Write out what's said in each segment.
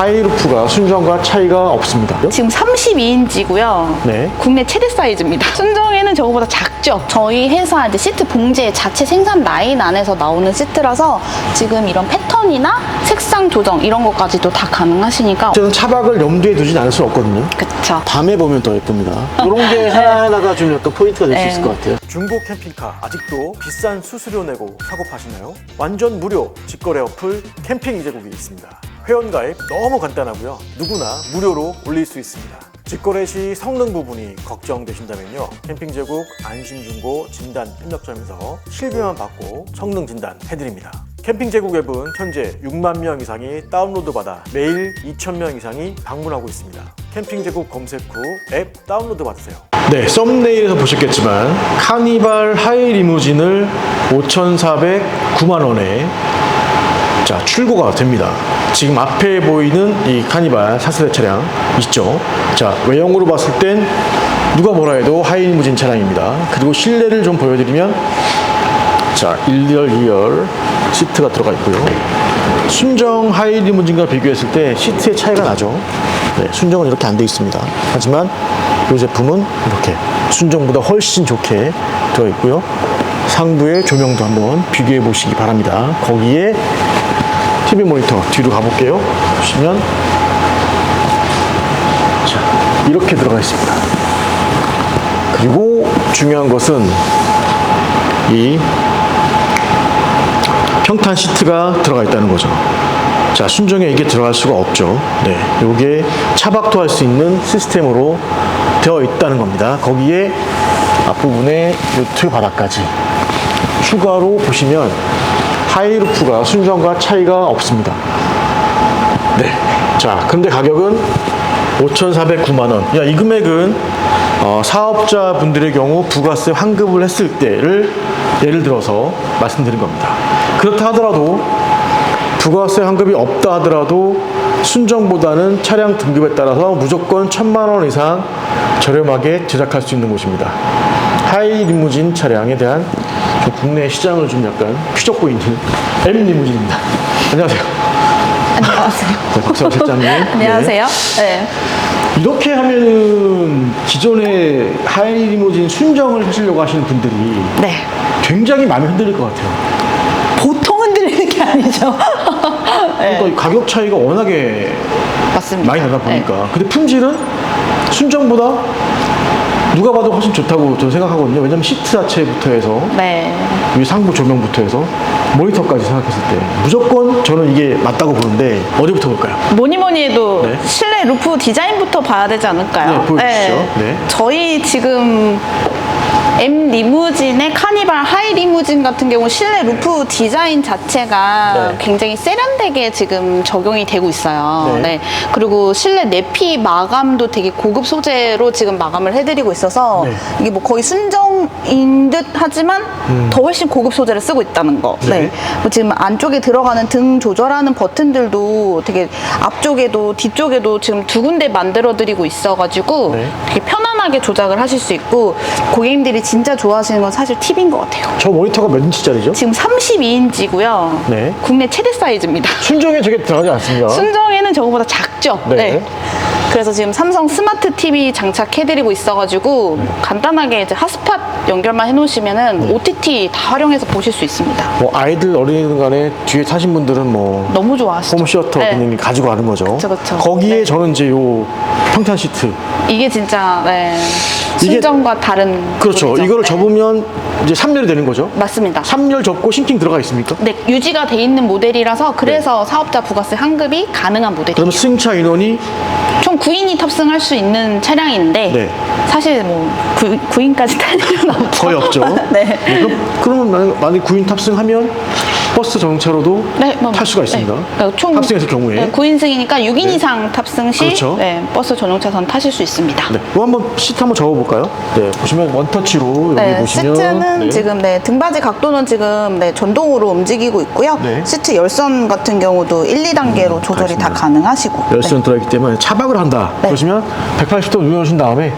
하이루프가 순정과 차이가 없습니다. 지금 32인치고요. 네. 국내 최대 사이즈입니다. 순정에는 저거보다 작죠. 저희 회사 이제 시트 봉제 자체 생산 라인 안에서 나오는 시트라서 지금 이런 패턴이나 색상 조정 이런 것까지도 다 가능하시니까 저는 차박을 염두에 두진 않을 수 없거든요. 그쵸. 밤에 보면 더 예쁩니다. 이런 게 하나하나가 좀 어떤 포인트가 될수 네. 있을 것 같아요. 중고 캠핑카 아직도 비싼 수수료 내고 사고 파시나요? 완전 무료 직거래 어플 캠핑 이제국이 있습니다. 회원 가입 너무 간단하고요. 누구나 무료로 올릴 수 있습니다. 직거래 시 성능 부분이 걱정되신다면요. 캠핑 제국 안심중고 진단 협력점에서 실비만 받고 성능 진단 해드립니다. 캠핑 제국 앱은 현재 6만 명 이상이 다운로드 받아 매일 2천 명 이상이 방문하고 있습니다. 캠핑 제국 검색 후 앱 다운로드 받으세요. 네, 썸네일에서 보셨겠지만 카니발 하이 리무진을 5,409만 원에 자 출고가 됩니다. 지금 앞에 보이는 이 카니발 4세대 차량 있죠. 자 외형으로 봤을 땐 누가 뭐라 해도 하이 리무진 차량입니다. 그리고 실내를 좀 보여드리면 자 1열, 2열 시트가 들어가 있고요. 순정 하이 리무진과 비교했을 때 시트의 차이가 나죠. 네, 순정은 이렇게 안 돼 있습니다. 하지만 이 제품은 이렇게 순정보다 훨씬 좋게 되어 있고요. 상부의 조명도 한번 비교해 보시기 바랍니다. 거기에 TV 모니터 뒤로 가볼게요. 보시면 자, 이렇게 들어가 있습니다. 그리고 중요한 것은 이 평탄 시트가 들어가 있다는 거죠. 자, 순정에 이게 들어갈 수가 없죠. 네. 요게 차박도 할 수 있는 시스템으로 되어 있다는 겁니다. 거기에 앞부분에 요트 바닥까지 추가로 보시면 하이루프가 순정과 차이가 없습니다. 네. 자, 근데 가격은 5,409만 원. 야, 이 금액은 어, 사업자분들의 경우 부가세 환급을 했을 때를 예를 들어서 말씀드린 겁니다. 그렇다 하더라도 부가세 환급이 없다 하더라도 순정보다는 차량 등급에 따라서 무조건 1,000만 원 이상 저렴하게 제작할 수 있는 곳입니다. 하이 리무진 차량에 대한 저 국내 시장을 좀 약간 휘젓고 있는 M 리무진입니다. 안녕하세요. 안녕하세요. 네, 박세호 실장님. 안녕하세요. 네. 이렇게 하면은 기존의 하이 리무진 순정을 하시려고 하시는 분들이 네. 굉장히 마음이 흔들릴 것 같아요. 보통 흔들리는 게 아니죠. 네. 그러니까 이 가격 차이가 워낙에 맞습니다. 많이 나다 보니까. 네. 근데 품질은 순정보다 누가 봐도 훨씬 좋다고 저는 생각하거든요. 왜냐면 시트 자체부터 해서 네. 이 상부 조명부터 해서 모니터까지 생각했을 때 무조건 저는 이게 맞다고 보는데 어디부터 볼까요? 뭐니 뭐니 해도 네. 실내 루프 디자인부터 봐야 되지 않을까요? 네, 보여주시죠. 네. 저희 지금 M 리무진의 카니발 하이 리무진 같은 경우 실내 루프 디자인 자체가 네. 굉장히 세련되게 지금 적용이 되고 있어요. 네. 네. 그리고 실내 내피 마감도 되게 고급 소재로 지금 마감을 해드리고 있어서 네. 이게 뭐 거의 순정인 듯 하지만 더 훨씬 고급 소재를 쓰고 있다는 거. 음. 네. 네. 뭐 지금 안쪽에 들어가는 등 조절하는 버튼들도 되게 앞쪽에도 뒤쪽에도 지금 두 군데 만들어 드리고 있어가지고 네. 되게 편 안하게 조작을 하실 수 있고 고객님들이 진짜 좋아하시는 건 사실 팁인 것 같아요. 저 모니터가 몇 인치짜리죠? 지금 32인치고요. 네. 국내 최대 사이즈입니다. 순정에 저게 들어가지 않습니다. 순정에는 저거보다 작죠. 네. 그래서 지금 삼성 스마트 TV 장착해드리고 있어가지고 네. 간단하게 이제 핫스팟 연결만 해놓으시면은 OTT 다 활용해서 보실 수 있습니다. 뭐 아이들 어린이들 간에 뒤에 타신 분들은 뭐 너무 좋아하시죠? 홈시어터 네. 기능이 가지고 가는 거죠. 그쵸, 그쵸. 거기에 네. 저는 이제 요 평탄 시트. 이게 진짜 네. 순정과 다른 그렇죠. 부분이죠. 이거를 네. 접으면 이제 3열이 되는 거죠. 맞습니다. 3열 접고 싱킹 들어가 있습니까? 네, 유지가 돼 있는 모델이라서 그래서 사업자 부가세 환급이 가능한 모델이에요. 그러면 승차 인원이 총 9인이 탑승할 수 있는 차량인데 네. 사실 뭐 9, 9인까지 탈 일은 없죠. 거의 없죠. 네. 그럼, 그러면 만약, 만약 9인 탑승하면 버스 자동차로도 네, 뭐, 탈 수가 있습니다. 네. 그러니까 총 탑승했을 경우에. 네, 9인승이니까 6인 네. 이상 탑승 시 그렇죠. 네, 버스 전용차선 타실 수 있습니다. 네. 이거 한번 시트 한번 접어볼까요? 네. 보시면 원터치로 여기 네, 보시면 시트는 네. 지금 네, 등받이 각도는 지금 네, 전동으로 움직이고 있고요. 네. 시트 열선 같은 경우도 1, 2단계로 조절이 다 알겠습니다. 가능하시고. 열선 들어있기 때문에 차박을 한다. 네. 그러시면 180도 누워주신 다음에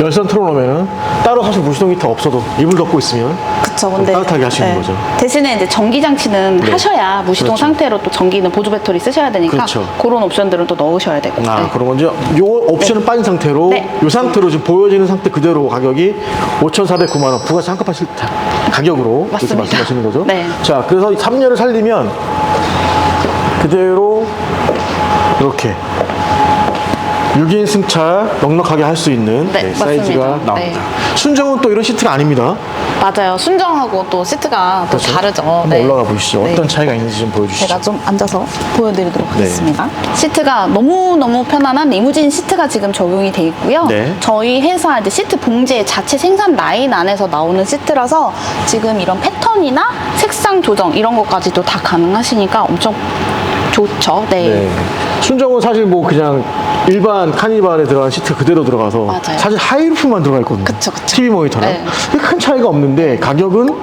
열선 틀어놓으면 따로 사실 물수동 히터 없어도 이불 덮고 있으면 네. 그쵸. 근데 따뜻하게 하시는 네. 거죠. 대신에 이제 전기 장치는 네. 하셔야 무시동 그렇죠. 상태로 또 전기는 보조 배터리 쓰셔야 되니까 그렇죠. 그런 옵션들은 또 넣으셔야 되고. 아, 네. 그런 건지 요 옵션은 빠진 상태로 네. 이 상태로 지금 보여지는 상태 그대로 가격이 5,409만 원 부가세 한급하실 자- 가격으로 이렇게. 말씀하시는 거죠. 네. 자, 그래서 3년을 살리면 그대로 이렇게 6인 승차 넉넉하게 할 수 있는 네, 네. 사이즈가 네. 나옵니다. 순정은 또 이런 시트가 아닙니다. 맞아요. 순정하고 또 시트가 또 그렇죠? 다르죠. 한번 네. 올라가 보시죠. 네. 어떤 차이가 있는지 좀 보여주시죠. 제가 좀 앉아서 보여드리도록 네. 하겠습니다. 시트가 너무너무 편안한 리무진 시트가 지금 적용이 돼 있고요. 네. 저희 회사 이제 시트 봉제 자체 생산 라인 안에서 나오는 시트라서 지금 이런 패턴이나 색상 조정 이런 것까지도 다 가능하시니까 엄청 좋죠. 네. 네. 순정은 사실 뭐 그냥 일반 카니발에 들어간 시트 그대로 들어가서 맞아요. 사실 하이루프만 들어가 있거든요. 그쵸, 그쵸. TV 모니터랑 네. 근데 큰 차이가 없는데 가격은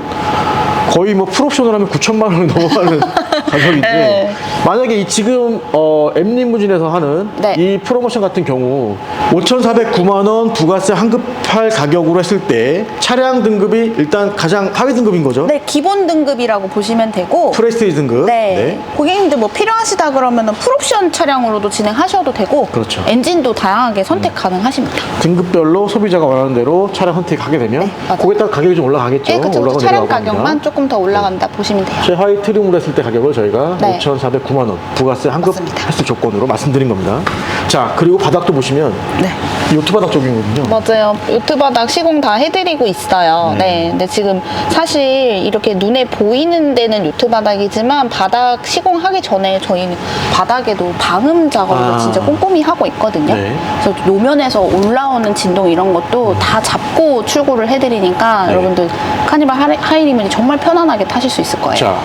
거의 뭐 풀옵션을 하면 9천만 원이 넘어가는 가격인데 네. 만약에 이 지금 어, 엠리무진에서 하는 네. 이 프로모션 같은 경우 5,409만 원 부가세 환급할 가격으로 했을 때 차량 등급이 일단 가장 하위 등급인 거죠. 네, 기본 등급이라고 보시면 되고 프레스티지 등급. 네. 고객님들 뭐 필요하시다 그러면 풀옵션 차량으로도 진행하셔도 되고 그렇죠. 엔진도 다양하게 선택 가능하십니다. 등급별로 소비자가 원하는 대로 차량 선택하게 되면 네. 거기에 따라 가격이 좀 올라가겠죠. 네, 그렇죠. 차량. 가격만 조금 더 올라간다 보시면 돼요. 최하위 트림으로 했을 때 가격을 저희가 네. 5,409만 원 부가세 환급 맞습니다. 횟수 조건으로 말씀드린 겁니다. 자 그리고 바닥도 보시면 네. 요트 바닥 쪽이거든요. 맞아요. 요트 바닥 시공 다 해드리고 있어요. 네. 근데 지금 사실 이렇게 눈에 보이는 데는 요트 바닥이지만 바닥 시공하기 전에 저희는 바닥에도 방음 작업을 아. 진짜 꼼꼼히 하고 있거든요. 네. 그래서 노면에서 올라오는 진동 이런 것도 다 잡고 출고를 해드리니까 네. 여러분들 카니발 하이- 하이리문이 정말 편안하게 타실 수 있을 거예요. 자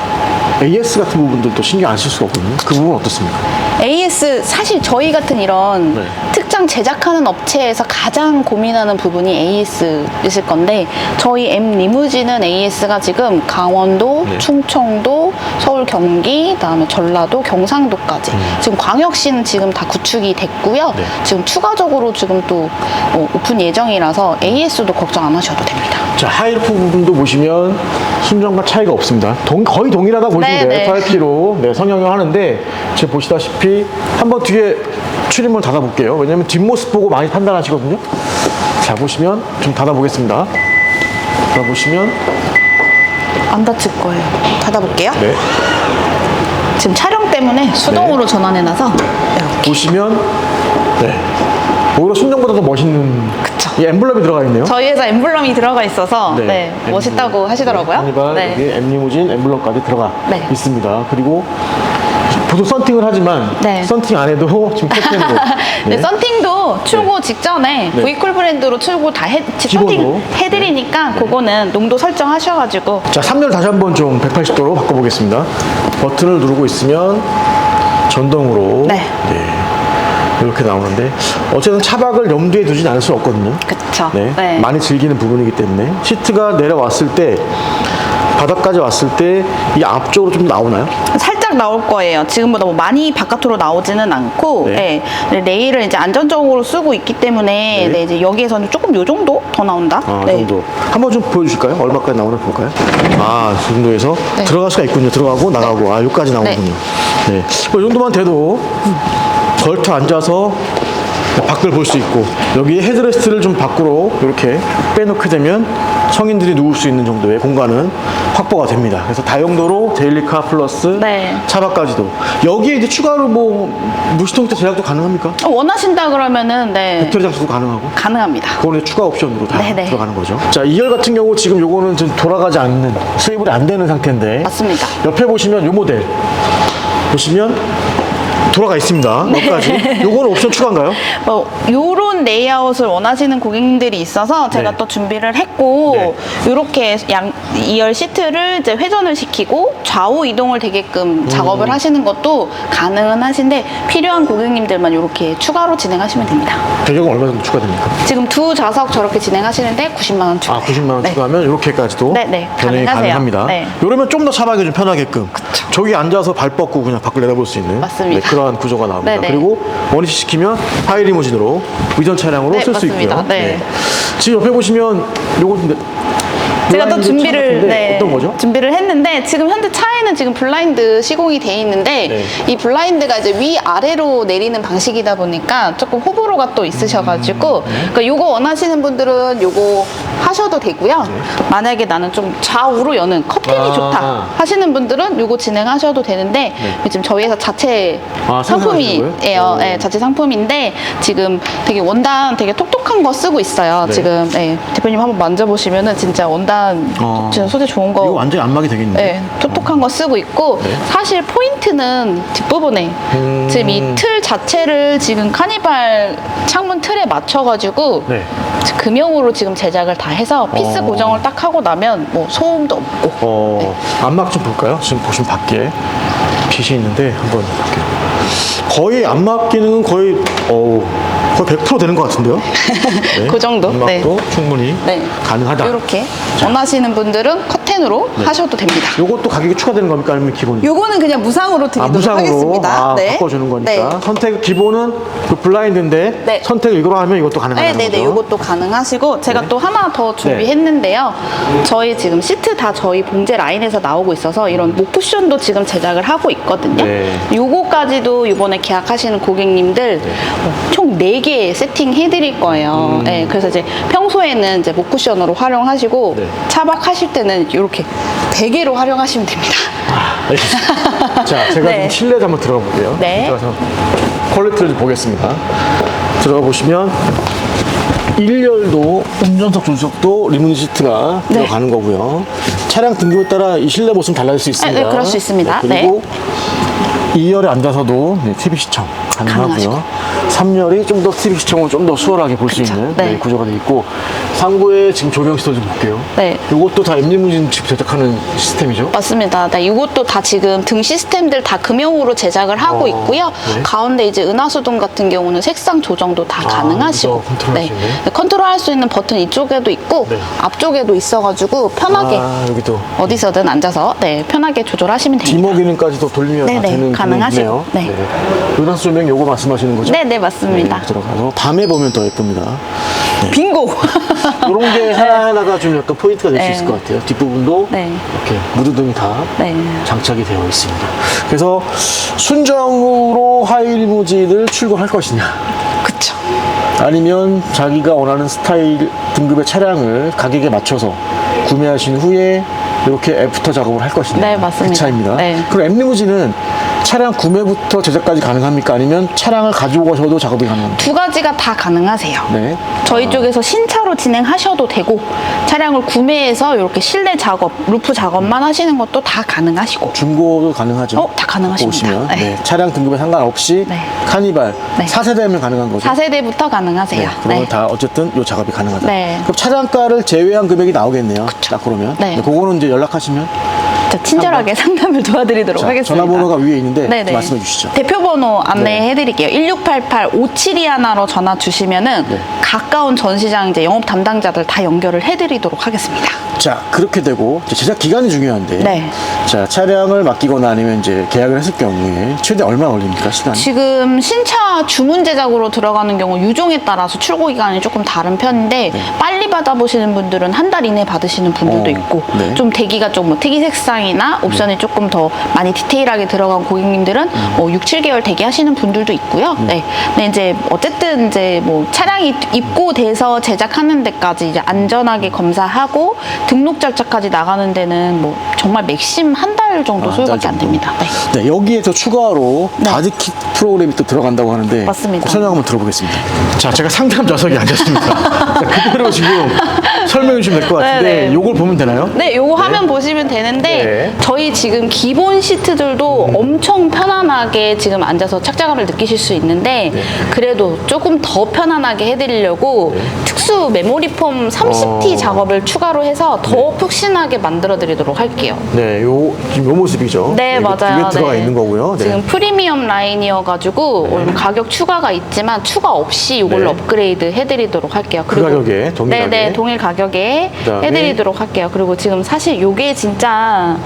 AS 같은 부분들도 신경 안 쓸 수가 없거든요. 그 부분 어떻습니까? AS 사실 저희 같은 이런 네. 특장 제작하는 업체에서 가장 고민하는 부분이 AS이실 건데 저희 M 리무진은 AS가 지금 강원도, 네. 충청도, 서울, 경기, 그다음에 전라도, 경상도까지 지금 광역시는 지금 다 구축이 됐고요. 음. 네. 지금 추가적으로 지금 또 어, 오픈 예정이라서 AS도 걱정 안 하셔도 됩니다. 자 하이루프 부분도 보시면 순정과 차이가 없습니다. 동- 거의 동일하다 보시면 네, 돼요. 네. FRP로 네, 성형을 하는데 지금 보시다시피 한번 뒤에 출입문 닫아볼게요. 왜냐면 뒷모습 보고 많이 판단하시거든요. 자 보시면 좀 닫아보겠습니다. 닫아보시면 안 다칠 거예요. 닫아볼게요. 네 지금 촬영 때문에 수동으로 전환해놔서 이렇게. 보시면 네 오히려 순정보다 더 멋있는 그쵸. 이 엠블럼이 들어가 있네요. 저희 회사 엠블럼이 들어가 있어서 네, 엠블럼. 멋있다고 하시더라고요. 하니발 네. 여기 엠리무진 엠블럼까지 들어가 네. 있습니다. 그리고 보통 썬팅을 하지만 네. 썬팅 안 해도 지금 캡틴으로 네, 썬팅도 출고 직전에 네. 브이콜 브랜드로 출고 다 해, 기본으로. 썬팅 해드리니까 그거는 농도 설정하셔가지고 자, 3열 다시 한번 좀 180도로 바꿔보겠습니다. 버튼을 누르고 있으면 전동으로 네. 이렇게 나오는데 어쨌든 차박을 염두에 두진 않을 수 없거든요. 그쵸. 네, 네. 많이 즐기는 부분이기 때문에 시트가 내려왔을 때 바닥까지 왔을 때 이 앞쪽으로 좀 나오나요? 살짝 나올 거예요. 지금보다 뭐 많이 바깥으로 나오지는 않고 네. 네. 레일을 이제 안전적으로 쓰고 있기 때문에 네. 네, 이제 여기에서는 조금 요 정도 더 나온다. 아, 네. 정도. 한번 좀 보여주실까요? 얼마까지 나오나 볼까요? 아, 이 정도에서 네. 들어갈 수가 있군요. 들어가고 나가고. 아, 여기까지 나오군요. 네. 뭐 이 정도만 돼도 걸터 앉아서 밖을 볼 수 있고 여기 헤드레스트를 좀 밖으로 이렇게 빼놓게 되면 성인들이 누울 수 있는 정도의 공간은 확보가 됩니다. 그래서 다용도로 데일리카 플러스 네. 차박까지도 여기에 이제 추가로 뭐 무시통제 제작도 가능합니까? 어, 원하신다 그러면은 네 배터리 장수도 가능하고 가능합니다. 그거는 추가 옵션으로 다 네네. 들어가는 거죠. 자, 2열 같은 경우 지금 요거는 지금 돌아가지 않는 수입이 안 되는 상태인데 맞습니다. 옆에 보시면 요 모델 보시면 돌아가 있습니다. 네. 여기까지. 요거는 옵션 추가인가요? 뭐 요런 레이아웃을 원하시는 고객님들이 있어서 제가 네. 또 준비를 했고 네. 요렇게 양 2열 시트를 이제 회전을 시키고 좌우 이동을 되게끔 음. 작업을 하시는 것도 가능은 하신데 필요한 고객님들만 요렇게 추가로 진행하시면 됩니다. 가격은 얼마 정도 추가됩니까? 지금 두 좌석 저렇게 진행하시는데 90만 원 추가. 아, 90만 원 네. 추가하면 이렇게까지도 네, 네. 변형이 가능하세요. 가능합니다. 네. 이러면 좀 더 차박이 좀 편하게끔 저기 앉아서 발 뻗고 그냥 밖을 내다볼 수 있는 맞습니다. 네, 그러한 구조가 나옵니다. 네, 네. 그리고 원위치 시키면 하이리무진으로 의전 차량으로 네, 쓸수 맞습니다. 있고요. 네. 지금 옆에 보시면 요거 좀 제가 또 블라인드 준비를 네, 어떤 거죠? 준비를 했는데 지금 현재 차에는 지금 블라인드 시공이 돼 있는데 네. 이 블라인드가 이제 위 아래로 내리는 방식이다 보니까 조금 호불호가 또 있으셔가지고 음, 네. 그러니까 요거 원하시는 분들은 요거 하셔도 되고요. 만약에 나는 좀 좌우로 여는 커튼이 네. 아. 좋다 하시는 분들은 요거 진행하셔도 되는데 지금 저희 회사 자체 아, 상품이에요. 거예요? 네, 자체 상품인데 지금 되게 원단 되게 톡톡한 거 쓰고 있어요. 네. 지금 네, 대표님 한번 만져보시면은 진짜 원단 어. 진짜 소재 좋은 거 이거 완전히 안막이 되겠는데. 네, 톡톡한 거 쓰고 있고 네. 사실 포인트는 뒷부분에 음. 지금 이 틀 자체를 지금 카니발 창문 틀에 맞춰가지고 네. 금형으로 지금 제작을 다 해서 피스 어. 고정을 딱 하고 나면 뭐 소음도 없고 어, 안막 좀 볼까요? 지금 보시면 밖에 빛이 있는데 한번 볼게요. 거의 안막 기능은 거의 어 거의 100% 되는 것 같은데요? 네. 그 정도? 안막도 충분히 네. 가능하다. 이렇게 원하시는 분들은 커튼으로 네. 하셔도 됩니다. 요것도 가격이 추가되는 겁니까? 아니면 기본? 요거는 그냥 무상으로 아, 드리도록 무상으로 하겠습니다. 아, 네. 바꿔주는 거니까 네. 선택 기본은 그 블라인드인데 네. 선택을 이거로 하면 이것도 가능하다는 네, 네, 네. 거죠? 이것도 가능하시고 제가 네. 또 하나 더 준비했는데요. 저희 지금 시트 다 저희 봉제 라인에서 나오고 있어서 이런 목 쿠션도 지금 제작을 하고 있거든요. 네. 요거까지도 이번에 계약하시는 고객님들 어, 총 4개 세팅해 드릴 거예요. 네, 그래서 이제 평소에는 이제 목 쿠션으로 활용하시고 네. 차박하실 때는 이렇게 베개로 활용하시면 됩니다. 알겠습니다. 자, 제가 네. 좀 실내에 한번 들어가 볼게요. 네. 들어가서 퀄리티를 좀 보겠습니다. 들어가 보시면 일렬도 운전석 조수석도 리무진 시트가 네. 들어가는 거고요. 차량 등급에 따라 이 실내 모습 달라질 수 있습니다. 네, 그럴 수 있습니다. 그리고 2열에 앉아서도 네, TV 시청 가능하고요. 가능하시고. 3열이 좀 더 TV 시청을 좀 더 수월하게 볼 수 그쵸. 있는 네. 네, 구조가 되어 있고 상부에 지금 조명 시설 좀 볼게요. 네. 이것도 다 엠리무진 집 제작하는 시스템이죠. 맞습니다. 네, 이것도 다 지금 등 시스템들 다 금형으로 제작을 하고 어, 있고요. 네. 가운데 이제 은하수동 같은 경우는 색상 조정도 다 아, 가능하시고, 수 있네. 네, 컨트롤할 수 있는 버튼 이쪽에도 있고 네. 앞쪽에도 있어가지고 편하게 아, 여기도 어디서든 앉아서 네 편하게 조절하시면 됩니다. 디모 기능까지도 돌리면 다 네네, 되는 가능하시고. 네. 은하수 조명 요거 말씀하시는 거죠? 네, 네 맞습니다. 네, 들어가서 밤에 보면 더 예쁩니다. 빙고. 이런 게 하나하나가 좀 약간 포인트가 될수 네. 있을 것 같아요. 뒷부분도 네. 이렇게 무드등이 다 네. 장착이 되어 있습니다. 그래서 순정으로 하이리무진을 출고할 것이냐 그쵸. 아니면 자기가 원하는 스타일 등급의 차량을 가격에 맞춰서 구매하신 후에 이렇게 애프터 작업을 할 것이냐 네, 맞습니다. 그 차이입니다. 네. 그럼 엠리무진은 차량 구매부터 제작까지 가능합니까? 아니면 차량을 가지고 가셔도 작업이 가능합니까? 두 가지가 다 가능하세요. 네. 저희 쪽에서 신차로 진행하셔도 되고 차량을 구매해서 이렇게 실내 작업, 루프 작업만 하시는 것도 다 가능하시고 중고도 가능하죠. 어, 다 가능하십니다. 오시면 네. 네, 차량 등급에 상관없이 네. 카니발 네. 4세대면 가능한 거죠. 4세대부터 가능하세요. 네, 그러면 다 어쨌든 이 작업이 가능하다. 네. 그럼 차량가를 제외한 금액이 나오겠네요. 딱 그러면. 네. 그거는 이제 연락하시면 자, 친절하게 상담을 도와드리도록 자, 하겠습니다. 전화번호가 위에 있는데 네네. 말씀해 주시죠. 대표 번호 안내해 드릴게요. 1688-5721로 전화 주시면은 네. 가까운 전시장 이제 영업 담당자들 다 연결을 해 드리도록 하겠습니다. 자, 그렇게 되고 이제 제작 기간이 중요한데. 네. 자, 차량을 맡기거나 아니면 이제 계약을 했을 경우에 최대 얼마 걸립니까? 시간이? 지금 신 차 주문 제작으로 들어가는 경우 유종에 따라서 출고 기간이 조금 다른 편인데 빨리 받아보시는 분들은 한 달 이내 받으시는 분들도 네. 어, 있고 네. 좀 대기가 좀뭐 특이 색상이나 옵션이 조금 더 많이 디테일하게 들어간 고객님들은 음. 뭐 6, 7개월 대기하시는 분들도 있고요. 네. 근데 이제 어쨌든 이제 뭐 차량이 입고돼서 제작하는 데까지 이제 안전하게 검사하고 등록 절차까지 나가는 데는 뭐 정말 맥심 한 달 정도 아, 소요밖에 달 안. 됩니다. 네. 네, 여기에 더 추가로 네. 바디킷 프로그램이 또 들어간다고 하는데 맞습니다. 그 설명 한번 들어보겠습니다. 자, 제가 상담 좌석에 앉았습니다. 자, 그대로 지금 설명해 주시면 될 것 같은데 네네. 요걸 보면 되나요? 네, 요거 화면 보시면 되는데 네. 저희 지금 기본 시트들도 엄청 편안하게 지금 앉아서 착자감을 느끼실 수 있는데 네. 그래도 조금 더 편안하게 해드리려고 특수 메모리 폼 30T 어. 작업을 추가로 해서 더 푹신하게 만들어 드리도록 할게요. 네, 요 지금 이 모습이죠. 네, 이게 맞아요. 두개 들어가 네. 있는 거고요. 네. 지금 프리미엄 라인이어가지고 오늘 가격 추가가 있지만 추가 없이 이걸로 네. 업그레이드 해드리도록 할게요. 그 가격에, 동일 네, 네, 가격에? 동일 가격 에 그다음에? 해드리도록 할게요. 그리고 지금 사실 이게 진짜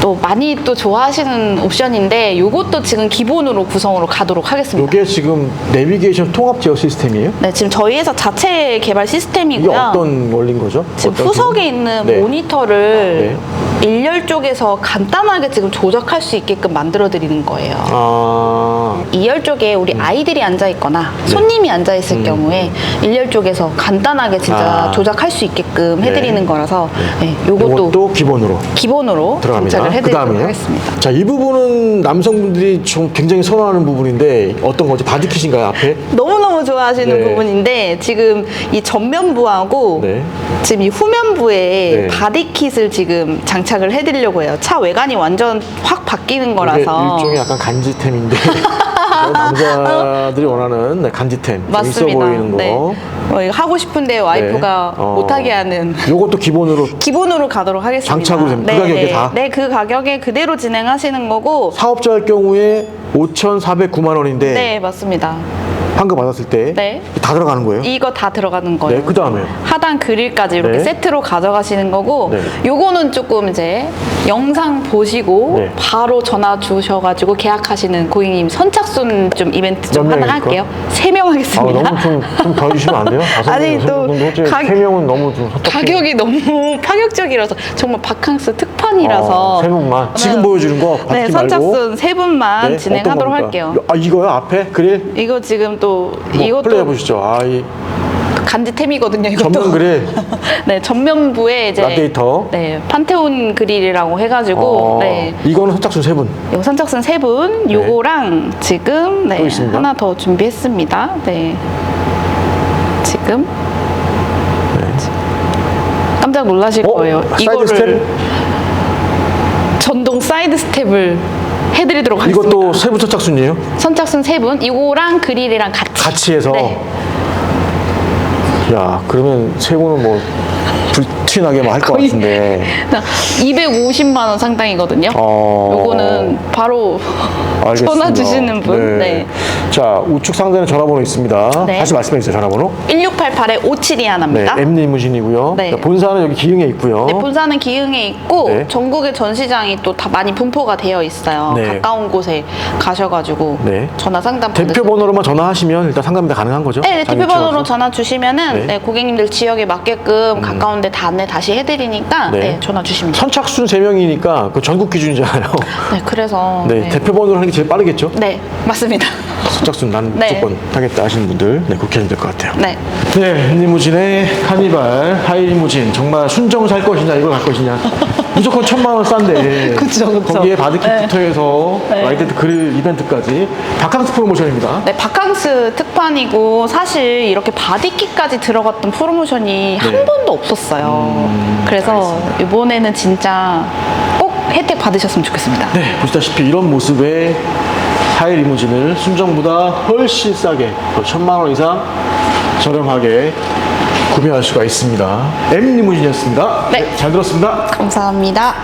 또 많이 또 좋아하시는 옵션인데 이것도 지금 기본으로 구성으로 가도록 하겠습니다. 이게 지금 내비게이션 통합 제어 시스템이에요? 네, 지금 저희 회사 자체 개발 이게 시스템이고요. 어떤 원리인 거죠? 지금 어떤 후석에? 있는 네. 모니터를 일렬 쪽에서 간단하게 지금 조작할 수 있게끔 만들어 드리는 거예요. 아, 2열 쪽에 음. 우리 아이들이 앉아 있거나 네. 손님이 앉아 있을 경우에 1열 쪽에서 간단하게 진짜 아. 조작할 수 있게끔 네. 해드리는 거라서 네, 요것도 이것도 기본으로 기본으로 들어갑니다. 해드리도록 그다음에요? 하겠습니다. 자, 이 부분은 남성분들이 좀 굉장히 선호하는 부분인데 어떤 거지? 바디킷인가요, 앞에? 너무너무 좋아하시는 네. 부분인데 지금 이 전면부하고 네. 지금 이 후면부에 네. 바디킷을 지금 장착 을 해드리려고 해요. 차 외관이 완전 확 바뀌는 거라서 일종의 약간 간지템인데 남자들이 원하는 네, 간지템 좀 있어 맞습니다. 보이는 거. 네. 뭐 이거 하고 싶은데 와이프가 네. 어. 못하게 하는 요것도 기본으로 기본으로 가도록 하겠습니다. 장착으로 됩니다. 그 가격에 네, 다? 네, 그 가격에 그대로 진행하시는 거고. 사업자일 경우에 5,409만 원인데 네, 맞습니다. 환급 받았을 때 다 네. 들어가는 거예요. 이거 다 들어가는 거예요. 네, 그 다음에요? 하단 그릴까지 이렇게 네. 세트로 가져가시는 거고, 네. 요거는 조금 이제 영상 보시고 네. 바로 전화 주셔가지고 계약하시는 고객님 선착순 좀 이벤트 좀 몇 하나 할게요. 세 명 아, 하겠습니다. 너무 좀좀더 해주시면 안 돼요? 다섯 아니, 명, 또 여섯 명 정도? 가- 세 명은 너무 좀 섭섭해. 가격이 너무 파격적이라서 정말 바캉스 특판이라서 어, 세 분만 지금 보여주는 거 받지 네, 말고 선착순 세 분만 네, 진행하도록 겁니까? 할게요. 아 이거요 앞에 그릴 이거 지금 또 뭐 이것도 플레이해 보시죠. 아 이 간지템이거든요. 이것도. 전면 그릴 네, 전면부에 이제 라디에이터. 네, 판테온 그릴이라고 해가지고 어, 네. 이거는 선착순 세 분. 요 선착순 세 분, 요거랑 지금 네, 또 있습니다. 하나 더 준비했습니다. 네. 지금 깜짝 놀라실 어? 거예요. 사이드 스텝? 전동 사이드 스텝을 해드리도록 하겠습니다. 이것도 세부 선착순이에요? 선착순 세 분, 이거랑 그릴이랑 같이. 같이 해서. 네. 야 그러면 세 분은 뭐 불티나게 할것 거의- 같은데. 250만 원 상당이거든요. 어. 요거는 바로 알겠습니다. 전화 주시는 분. 네. 자 우측 상단에 전화번호 있습니다. 네. 다시 말씀해 주세요 전화번호. 1688에 57이 네, 하나입니다. M 리무진이고요. 네. 자, 본사는 여기 기흥에 있고요. 네, 본사는 기흥에 있고 네. 전국의 전시장이 또 다 많이 분포가 되어 있어요. 네. 가까운 곳에 가셔가지고 네. 전화 상담 대표. 번호로만 전화하시면 일단 상담이 다 가능한 거죠? 네, 네, 자기 대표 번호로 위치로 전화 주시면은 네. 음. 네, 고객님들 지역에 맞게끔 가까운 데다 안내 다시 해드리니까 네. 네. 전화 주시면 돼요. 선착순 세명이니까 그 전국 기준이잖아요. 네, 그래서 네, 대표 번호로 하는 게 제일 빠르겠죠? 네, 맞습니다. 선착순 난 네. 무조건 하겠다 하시는 분들 네, 그렇게 하면 될 것 같아요. 네. 네, 리무진의 카니발, 하이리무진 정말 순정 살 것이냐 이걸 갈 것이냐 무조건 천만 원 싼데 그쵸, 그쵸. 거기에 바디킷부터 네. 해서 네. 라이트 그릴 이벤트까지 바캉스 프로모션입니다. 네, 바캉스 특판이고 사실 이렇게 바디킷까지 들어갔던 프로모션이 한 네. 번도 없었어요. 그래서 이번에는 진짜 꼭 혜택 받으셨으면 좋겠습니다. 네, 보시다시피 이런 모습의 하이 리무진을 순정보다 훨씬 싸게 천만 원 이상 저렴하게 구매할 수가 있습니다. M 리무진이었습니다. 네. 잘 들었습니다. 감사합니다.